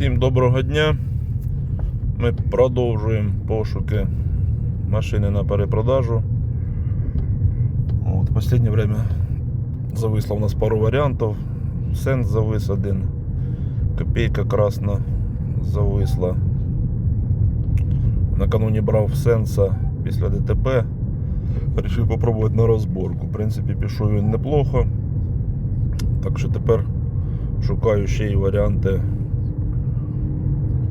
Всім доброго дня. Ми продовжуємо пошуки машини на перепродажу. От, в останнє время зависло у нас пару варіантів. Сенс завис один. Копейка красна зависла. Накануні брав сенса після ДТП. Рішив попробувати на розборку. В принципі, пішов він неплохо. Так що тепер шукаю ще й варіанти.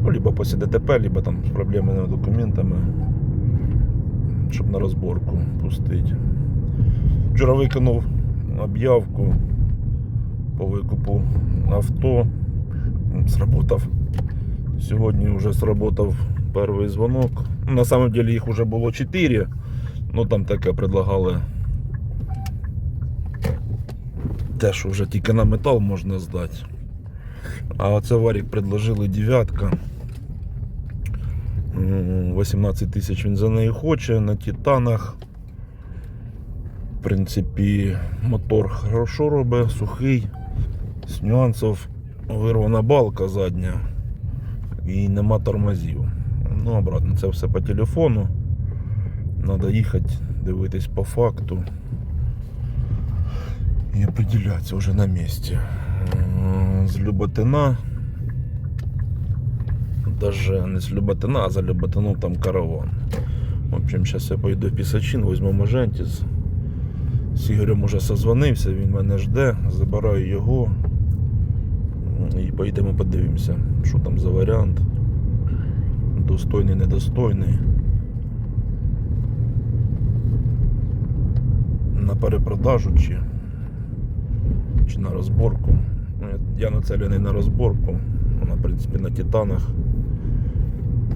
Ну, либо після ДТП, либо там з проблемними документами, щоб на розборку пустити. Вчора виконав об'явку по викупу авто. Сработав. Сьогодні вже сработав перший дзвонок. На самом деле їх вже було 4, ну там таке предлагали. Те, що вже тільки на метал можна здати. А оце варік предложили дев'ятка. М, 18 тисяч він за неї хоче на титанах. В принципі, мотор хорошо робить, сухий, з нюансів вирвана балка задня і нема тормозів. Ну, обратно, це все по телефону. Треба їхати, дивитись по факту і определятися вже на місці. З Люботина. Даже не з Люботина, а за Люботином там караван. В общем, зараз я поїду в Пісачин, візьму Мажентіс. З Ігорем уже созвонився, він мене жде, забираю його. І поїдемо подивимося, що там за варіант. Достойний, недостойний. На перепродажу чи, чи на розборку. Ну, Я нацелений на розборку. Вона, в принципі, на титанах.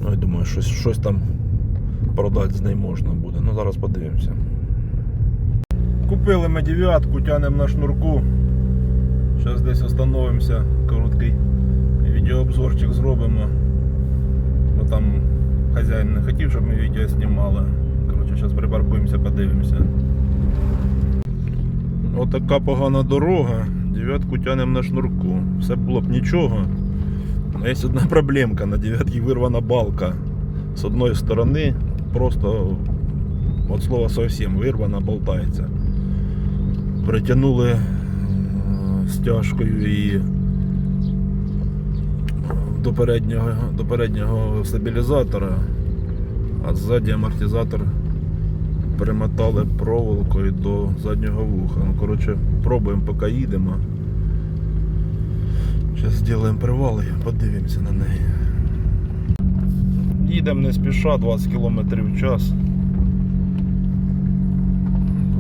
Ну, я думаю, щось, щось там продати з нею можна буде. Ну, зараз подивимося. Купили ми дев'ятку, тянемо на шнурку. Зараз десь остановимося, короткий відеообзорчик зробимо. Бо там хазяїн не хотів, щоб ми відео знімали. Коротше, зараз припаркуємося, подивимося. Отака погана дорога. Дев'ятку тянемо на шнурку. Все було б нічого. Но є одна проблемка. На дев'ятці вирвана балка. З одної сторони просто от слова совсем вирвана, болтається. Притягнули е, стяжкою і до переднього, до переднього стабілізатора, а ззаді амортизатор примотали проволокою до заднього вуха. Ну, коротше, пробуємо, поки їдемо. Зараз зробимо привал і подивимося на неї. Їдемо не спіша, 20 км в час.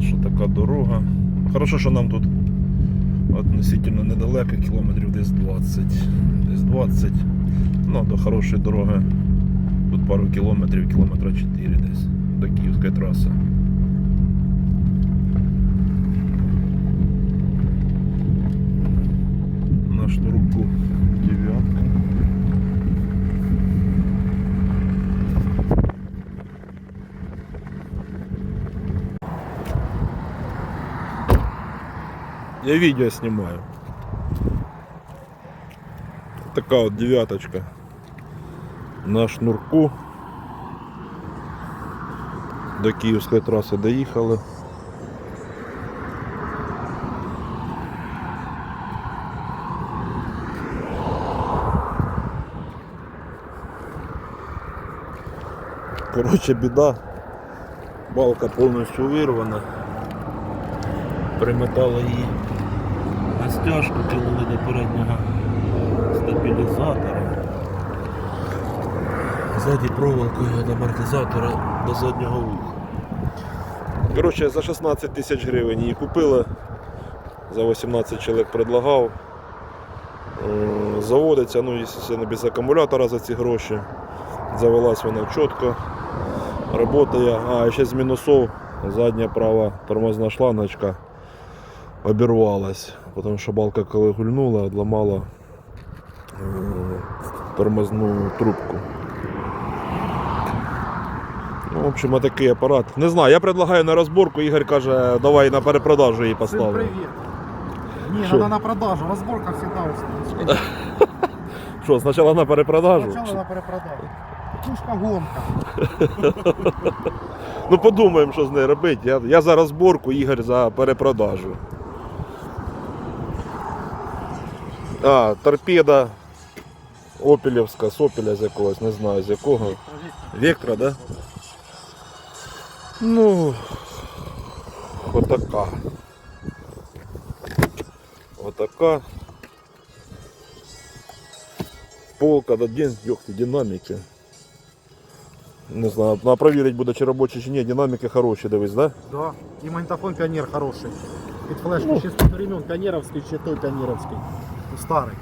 Що така дорога. Хорошо, що нам тут относительно недалеко, кілометрів десь 20. Десь 20. Ну, до хорошої дороги. Тут пару кілометрів, кілометра 4 десь до Київської траси. На шнурку дев'ятка. Я видео снимаю. Такая вот девяточка на шнурку. До Київської траси доїхали. Коротше, біда. Балка повністю вирвана. Примотали її на стяжку, кинули до переднього стабілізатора. Ззаді проволокою від амортизатора до заднього вуха. Коротше, за 16 тисяч гривень її купили. За 18 чоловік предлагав. Заводиться, ну, звісно, без акумулятора за ці гроші. Завелась вона чітко. Работає. А, ще з мінусов задня права тормозна шланочка обірвалась, тому що балка коли гульнула, відламала е, тормозну трубку. Ну, в общем, такий апарат. Не знаю, я предлагаю на розборку, Ігор каже, давай на перепродажу її поставимо. привет. Не, Шо? надо на продажу. Разборка всегда устроит. Що, спочатку на перепродажу? Почали на перепродажу. Пушка гонка. Ну подумаємо, що з нею робити. Я, я за розборку, Ігор за перепродажу. А, торпеда Опелівська, з Опеля з якогось, не знаю з якого. Вектора, да? Ну, отака. Отака. Полка, да, дин, ёх ты, динамики. Не знаю, треба провірити буде, чи робочі, чи ні. Динаміки хороші, дивись, да? Да. І магнітофон піонер хороший. Під флешку Ну. ще з времен піонеровський, чи той піонеровський. Ну, Старий.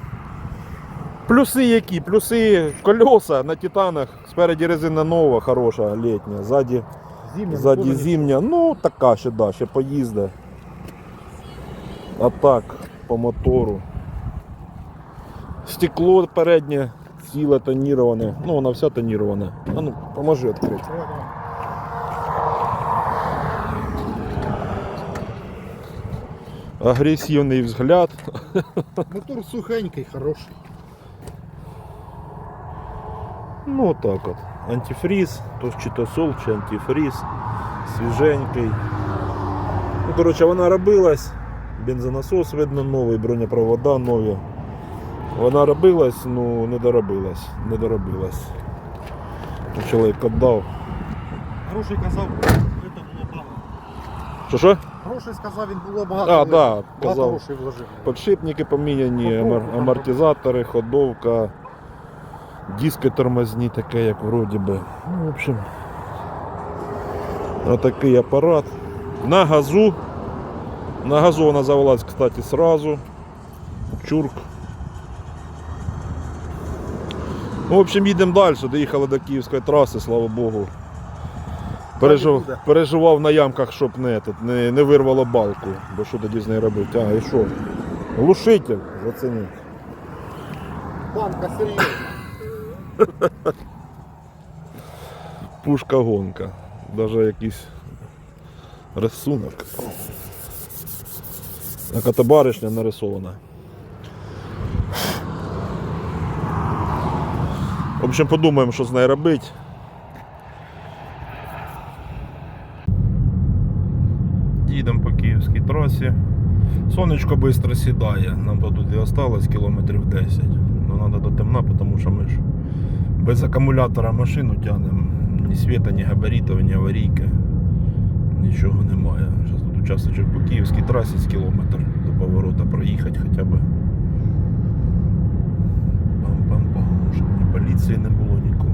Плюси які? Плюси колеса на титанах. Спереді резина нова, хороша, літня. Ззаді, Зимня. ззаді зимня. Ну, така ще, да, ще поїзде. А так, по мотору. Стекло переднє, ціле тоніроване. Ну, вона вся тонірована. А ну, поможи відкрити. Давай, давай. Агресивний взгляд. Мотор сухенький, хороший. Ну вот так от. Антифріз, то чи то сол, чи антифріз, свіженький. Ну, коротше, вона робилась. Бензонасос, видно, новий, бронепровода нові. Вона робилась, ну не доробилась. Не доробилась. Ну, Чоловік віддав. Хороший казав, це було багато. Що що? Хороший сказав, він було багато. А, да, Багато казав. грошей вложив. Подшипники поміняні, амор- амортизатори, ходовка, диски тормозні, таке, як вроді би. Ну, в общем, отакий апарат. На газу. На газу вона завелась, кстати, сразу. Чурк. Ну, в общем, їдемо далі, доїхали до Київської траси, слава Богу. Пережив, переживав на ямках, щоб не, тут, не, не вирвало балку. Бо що тоді з нею робити? А, і що? Глушитель, зацініть. Банка серйозна. Пушка гонка. Даже якийсь рисунок. Яка то баришня нарисована. В общем, подумаємо, що з нею робити. Їдемо по київській трасі. Сонечко швидко сідає. Нам тут і осталось кілометрів 10. Ну треба до темна, тому що ми ж без акумулятора машину тягнемо. Ні світа, ні габаритів, ні аварійки. Нічого немає. Зараз тут участочок по київській трасі з кілометр до поворота проїхати хоча б. Пам-пам-пам, щоб ні поліції не було нікого.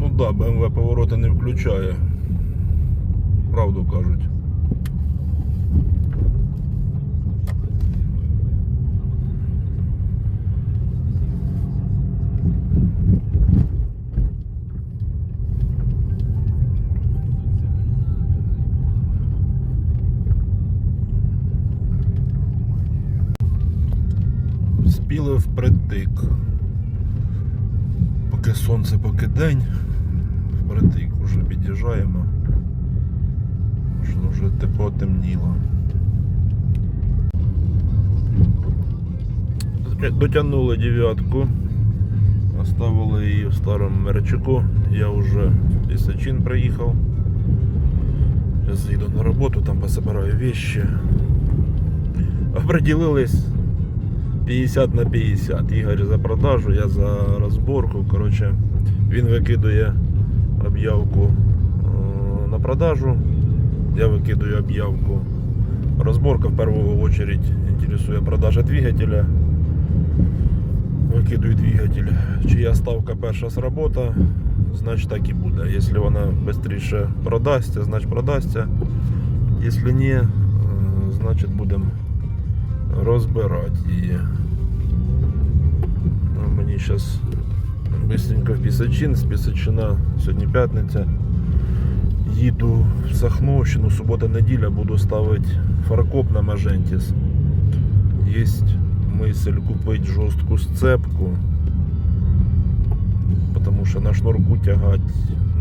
Ну да, БМВ повороти не включає. Правду кажуть. Спіли впритик. Поки сонце, поки день. Впритик уже під'їжджаємо. Вже тепло темніло. Дотягнули дев'ятку. Оставили її в старому мерчику. Я вже Лісачин приїхав. Зараз їду на роботу, там пособираю вещи. Определились 50 на 50. Ігор за продажу, я за розборку. Коротше, він викидує об'явку е, на продажу, я викидаю об'явку. Розборка в першу очередь інтересує продажа двигателя. Викидую двигатель, чи чия ставка перша сработа, значить так і буде. Якщо вона швидше продасться, значить продасться. Якщо ні, е, значить будемо розбирати її. Ну, Мені зараз быстренько в Пісачин, з Пісачина сьогодні п'ятниця. Їду в Сахновщину, субота-неділя буду ставити фаркоп на Мажентіс. Є мисль купити жорстку сцепку, потому що на шнурку тягати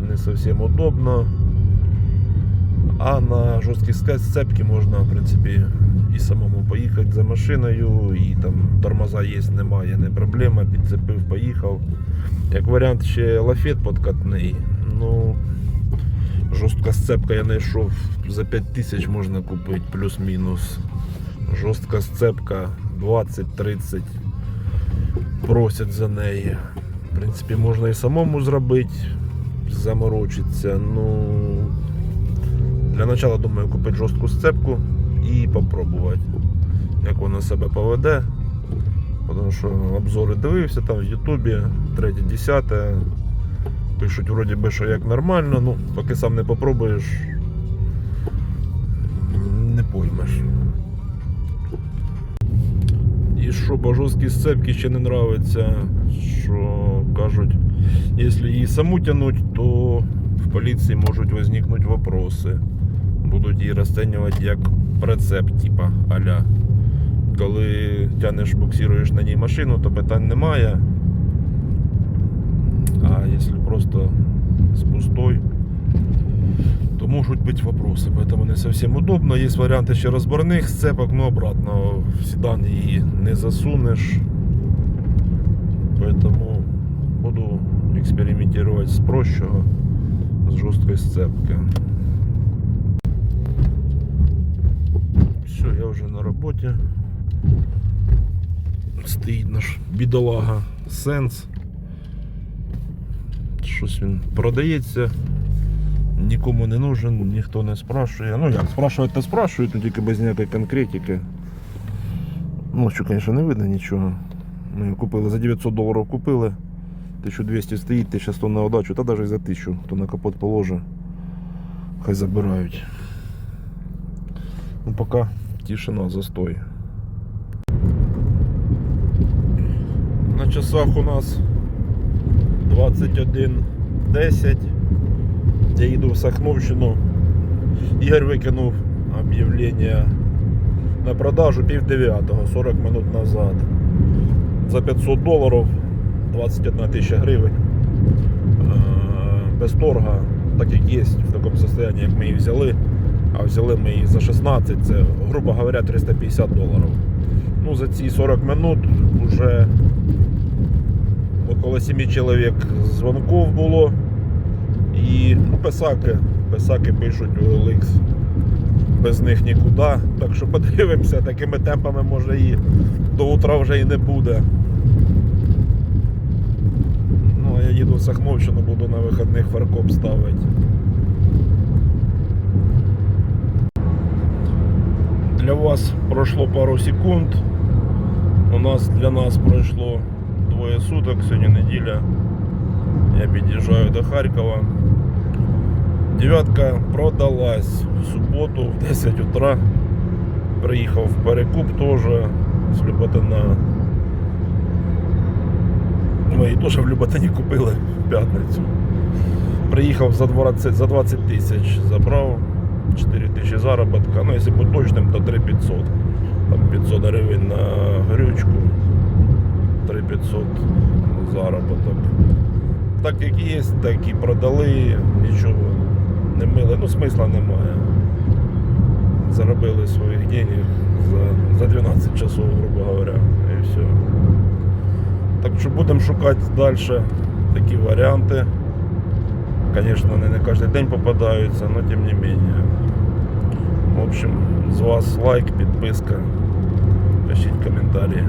не зовсім удобно. А на жорсткій сцепці можна, в принципі, і самому поїхати за машиною, і там тормоза є, немає, не проблема, підцепив, поїхав. Як варіант ще лафет подкатний. Ну, жорстка сцепка я знайшов за 5 тисяч можна купити плюс-мінус. Жорстка сцепка 20-30 просять за неї. В принципі, можна і самому зробити, заморочитися. Ну, для початку думаю купити жорстку сцепку і попробувати, як вона себе поведе. Тому що обзори дивився там в Ютубі, 3-10. Пишуть вроді би, що як нормально, ну, поки сам не попробуєш, не поймеш. І що по жорсткій сцепці ще не нравиться, що кажуть, якщо її саму тянуть, то в поліції можуть возникнути вопроси Будуть її розцінювати як прицеп, типа аля. Коли тянеш, буксируєш на ній машину, то питань немає. А если просто с пустой, то можуть быть вопросы. Поэтому не совсем удобно. Есть варианты ще розборних сцепок, но обратно в седан її не засунеш. Поэтому буду експериментувати з прощого, з жорсткої сцепки. Все, я вже на роботі. Стоїть наш бідолага Сенс. Щось він продається, нікому не нужен, ніхто не спрашує. Ну як, спрашувати то спрашують, ну тільки без ніякої конкретики. Ну, що, звісно, не видно нічого. Ми її купили за 900 доларів купили. 1200 стоїть, 1100 на удачу, та навіть за 1000, хто на капот положить, хай забирають. Ну поки тишина, застой. На часах у нас 21.10. Я їду в Сахновщину. Ігор викинув об'явлення на продажу пів дев'ятого, 40 минут назад. За 500 доларів 21 тисяча гривень. Е, Без торга, так як є, в такому стані, як ми її взяли. А взяли ми її за 16, це, грубо говоря, 350 доларів. Ну, за ці 40 минут вже около 7 чоловік дзвонків було. І ну, писаки. Писаки пишуть у OLX. Без них нікуди. Так що подивимося, такими темпами може і до утра вже і не буде. Ну, а я їду в Сахновщину, буду на вихідних фаркоп ставити. Для вас пройшло пару секунд. У нас для нас пройшло двоє суток, сьогодні неділя. Я під'їжджаю до Харкова. Дев'ятка продалась в суботу в 10 утра. Приїхав в перекуп теж з Люботина. Ми її теж в Люботині купили в п'ятницю. Приїхав за 20 за 20 тисяч, забрав 4 тисячі заробітка. Ну, якщо бути точним, то 3500. Там 500 гривень на горючку. 3500 заробіток. Так як є, так і продали, нічого не мили. Ну, смисла немає. Заробили своїх денег за, за 12 часов, грубо говоря, і все. Так що будемо шукати далі такі варіанти. Звісно, они не кожен день попадаються, але тим не менее. В общем, з вас лайк, підписка, пишіть коментарі.